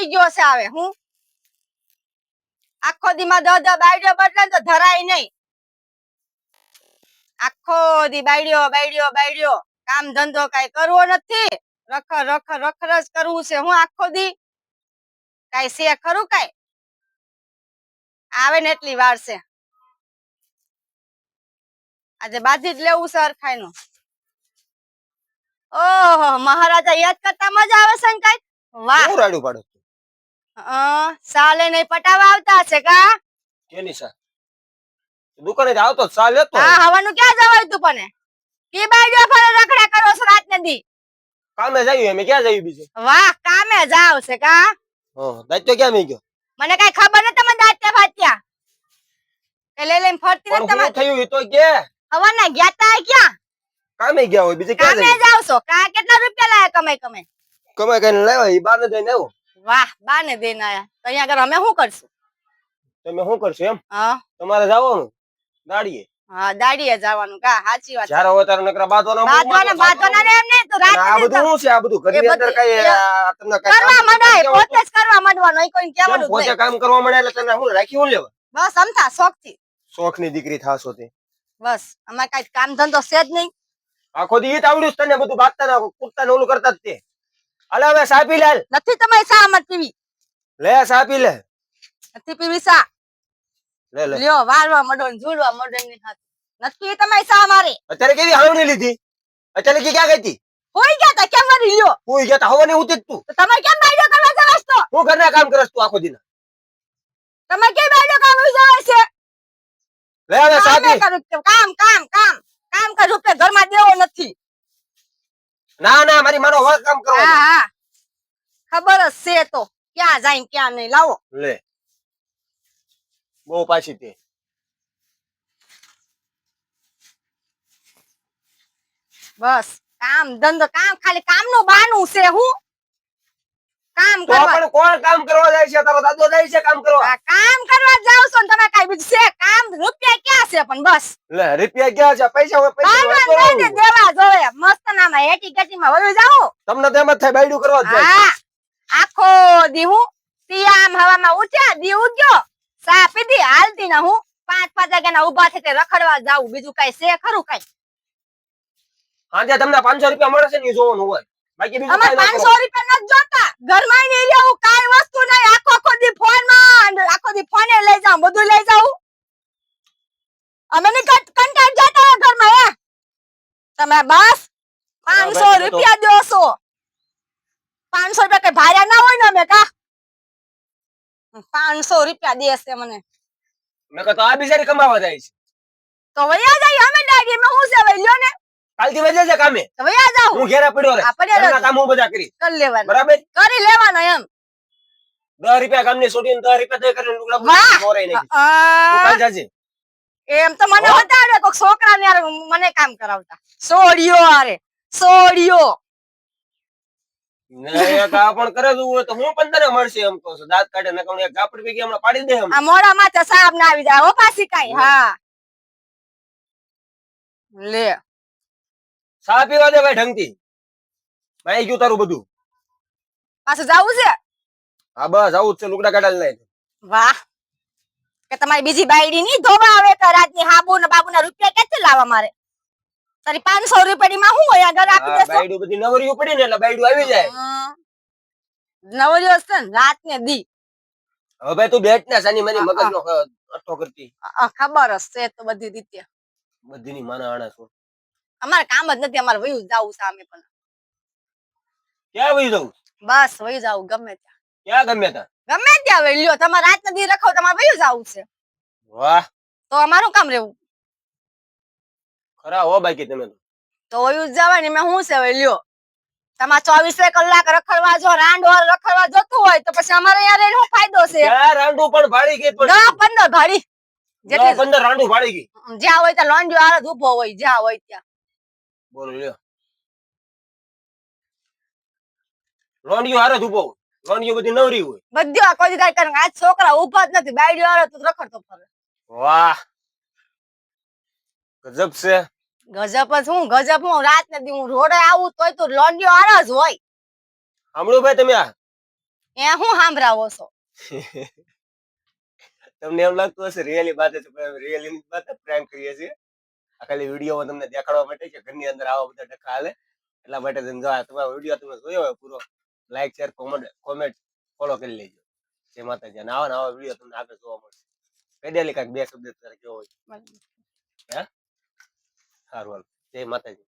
થઈ ગયો છે આવે હું? આખો દીમાં દહ દહ બાયડીઓ બદલે તો ધરાય નહીં. આખો દી બાયડીઓ બાયડીઓ બાયડીઓ કામ ધંધો કઈ કરવો નથી. રખ રખ રખર જ કરવું છે હું આખો દી? કઈ છે ખરું કઈ? આવે ને એટલી વાર છે. આજે બાજી જ લેવું છે હરખાઈનું. ઓહો મહારાજા યાદ કરતા મજા આવે છે ને કઈ? વાહ! અ, સાલે નહીં પટાવા આવતા હશે કા? કેની સા દુકાને આવતો સાલે તો હા હવાનું ક્યાં જવાય તું પણ? કી બાજુ ફરે રખડા કરો છો રાત ને દી? કામે જઈએ અમે ક્યાં જઈએ બીજે? વાહ કામે જાવ છે કા? હા દાત્યો ક્યાં મે ગયો મને કઈ ખબર ન તમે દાત્યા ફાત્યા એ લઈ લઈને ફરતી હું તમે થયું એ તો કે. હવાના ગયા તા ક્યાં? કામે ગયા હોય બીજે ક્યાં કામે જાવ? છો કા કેટલા રૂપિયા લાયા કમાઈ કમાઈ કમાઈ કઈ લાવ્યો એ બાર જઈને આવ્યો. વાહ બા ને આયા તો અહીંયા આગળ અમે શું કરશું? તમે શું કરશો એમ? હા. તમારે જવાનું? દાડીએ? હા દાડીએ જવાનું કા સાચી વાત. જ્યારે હોય ત્યારે નકરા બાંધવાના બાંધવાના બાંધવાના ને એમ નહીં તો રાત આ બધું શું છે? આ બધું ઘરની અંદર કઈ તમને કઈ કરવા માંડાય પોતે જ કરવા માંડવાનું અહીં કોઈને કહેવાનું પોતે કામ કરવા મળે એટલે તને હું રાખી હું લેવા? બસ અમથા શોખથી શોખની દીકરી થાશો તે? બસ અમાર કઈ કામ ધંધો છે જ નહીં. આખો દી ઈ આવડ્યું તને? બધું બાતતા ના કૂદતા ને ઓલું કરતા જ તે. હાલે હવે સા પી લે? નથી તમારે શા મત પીવી. લે સા પી લે. નથી પીવી શા લે લે. લ્યો વાળવા મડો ને જોડવા મડો ની હાથ નથી તમારે સા મારી અત્યારે કેવી હળવણી લીધી? અત્યારે કે ક્યાં ગઈ હતી? હોઈ ગયા તા કેમ મરી લ્યો? હું ગયા તા હવાની ઉતી તું. તો તમે કેમ બાયડો કરવા જવાસ તો? હું ઘરના કામ કરસ તું આખો દિન. તમે કેમ બાયડો હોય જવાસ છે? લે હવે સા છું. કામ કામ કામ. કામ કરું રૂપિયા ઘરમાં દેવો નથી. ના ના મારી મારો વર્ક કામ હા હા. ખબર જ છે તો. ક્યાં જાય ક્યાં નહીં. લાવો. લે. બહુ પાછી તે. બસ. કામ ધંધો કામ ખાલી છે હું. કામ તો કરવા. પણ કોણ કામ કરવા જાય છે? તારો દાદો જાય છે કામ કરવા? કામ કરવા જાવ છો ને તમે કઈ બીજું છે? કામ રૂપિયા ક્યાં છે પણ બસ. લે રૂપિયા ક્યાં છે? પૈસા હોય પૈસા દેવા જોવે. મસ્ત નામાં હેટી ગટીમાં વયું જાવ તમને તો એમ જ થાય બાયડું કરવા જાય. હા આખો દી હું પિયામ હવામાં ઉઠ્યા દી ઉગ્યો. સા પીધી હાલતી ના હું. પાંચ પાંચ વાગ્યાના ઊભા થઈ રખડવા જાવું બીજું કઈ છે ખરું કઈ? હાજે તમને પાંચસો રૂપિયા મળે છે ને જોવાનું હોય. બાકી બીજું અમારે પાંચસો રૂપિયા નથી જોતા. ઘરમાં નહીં લેવું કઈ વસ્તુ નહીં. આખો આખો દી ફોનમાં આખો દી ફોને લઈ જાઉં બધું લઈ જાઉં. અમે ની કંટાળ જતા ઘરમાં હે? તમે બસ પાંચસો રૂપિયા દો છો. પાંચસો રૂપિયા કઈ ભાર્યા ના હોય ને અમે કા? પાંચસો રૂપિયા દેશે મને. મેં કહ્યું તો આ બિચારી કમાવા જાય છે. તો વયા જાય અમે ડાયરી માં હું છે લ્યો ને? કાલથી વજે છે કામે. તો વયા જાવ હું ઘેરે પડ્યો રહે. આ પડ્યા ઘરના રહેજો. કામ હું બધા કરી. કરી લેવાનું. બરાબર? કરી લેવાનું એમ. દસ રૂપિયા કામની છોડીને દસ રૂપિયા કરીને લુગડા જાજે. એમ તો મને હો? બતાડે કોક છોકરા ને મને કામ કરાવતા. સોડિયો આરે. સોડિયો. પણ કરે હોય તો હું પણ તને મળશે એમ કહું છું. દાંત કાઢે નકર એક ગાપડી ભેગી હમણાં પાડી દે હમણાં. આ મોડા માથે સાહેબ ના આવી જાય હો પાછી કઈ હા. લે. ચા પીવા દે ભાઈ ઢંગથી. ભાઈ ગયું તારું બધું. પાછું જાવું છે? હા બસ આવું જ છે લુગડા કાઢા લઈ વાહ. કે તમારી બીજી બાયડી ની ધોવા આવે કે રાતની હાબુ ને બાબુ ના રૂપિયા ક્યાંથી લાવવા મારે? તારી પાંચસો રૂપિયા માં શું હોય? આગળ આપી દેશો. બાયડું બધી નવરીઓ પડી ને એટલે બાયડું આવી જાય. નવરીઓ ને રાત ને દી. હવે તું બેઠ ને સાની મારી મગજ નો અઠો કરતી. ખબર હશે તો બધી રીતે. બધીની માના આણા છું. અમારે કામ જ નથી અમારે વયું જાવું સામે પણ. ક્યાં વહી જાવું? બસ વયું જાવું ગમે ત્યાં. ક્યાં ગમે ત્યાં? ગમે ત્યાં વહી લ્યો તમારે રાત દી રખો તમારે વયું જાવું છે. વાહ. તો અમારું કામ રહેવું. ખરા હો બાકી તમે તો. વયું જવાય ને મેં હું છે લ્યો. તમારે ચોવીસે કલાક રખડવા જો રાંડ ઓર રખડવા જતું હોય તો પછી અમારે યાર એનો ફાયદો છે. યાર રાંડુ પણ ભાડી ગઈ પણ. ના પંદર ભાડી જેટલી પંદર રાંડુ ભાડી ગઈ. જ્યાં હોય ત્યાં લોન્ડ્યો આરે ઊભો હોય જ્યાં હોય ત્યાં. બોલો લ્યો. લોન્ડ્યો આરે ઊભો હોય. લોંડિયો બધી નવરી હોય. બધું આ કોઈ કાંઈ કરે આ છોકરા ઊભા જ નથી. બાયડીઓ આરે તો રખડતો ફરે. વાહ. ગજબ છે. ગજબ જ હું ગજબ હું. રાત નથી હું રોડે આવું તોય તો લોન્ડીઓ જ હોય. સાંભળો ભાઈ તમે આ. એ હું સાંભળાવો છો? તમને એમ લાગતું હશે રિયલી વાત છે રિયલી વાત પ્રેન્ક કરીએ છીએ. આ ખાલી વિડીયોમાં તમને દેખાડવા માટે કે ઘરની અંદર આવા બધા ટકા હાલે. એટલા માટે તમે જો આ તમારો વીડિયો તમે જોયો હોય પૂરો like share comment comment follow કરી લેજો. જે માતાજી. અને આવા નવા આવા વીડિયો તમને આગળ જોવા મળશે. કહી દેલી કાંઈક બે શબ્દ તારે કેવો હોય? સારું હાલ જય માતાજી.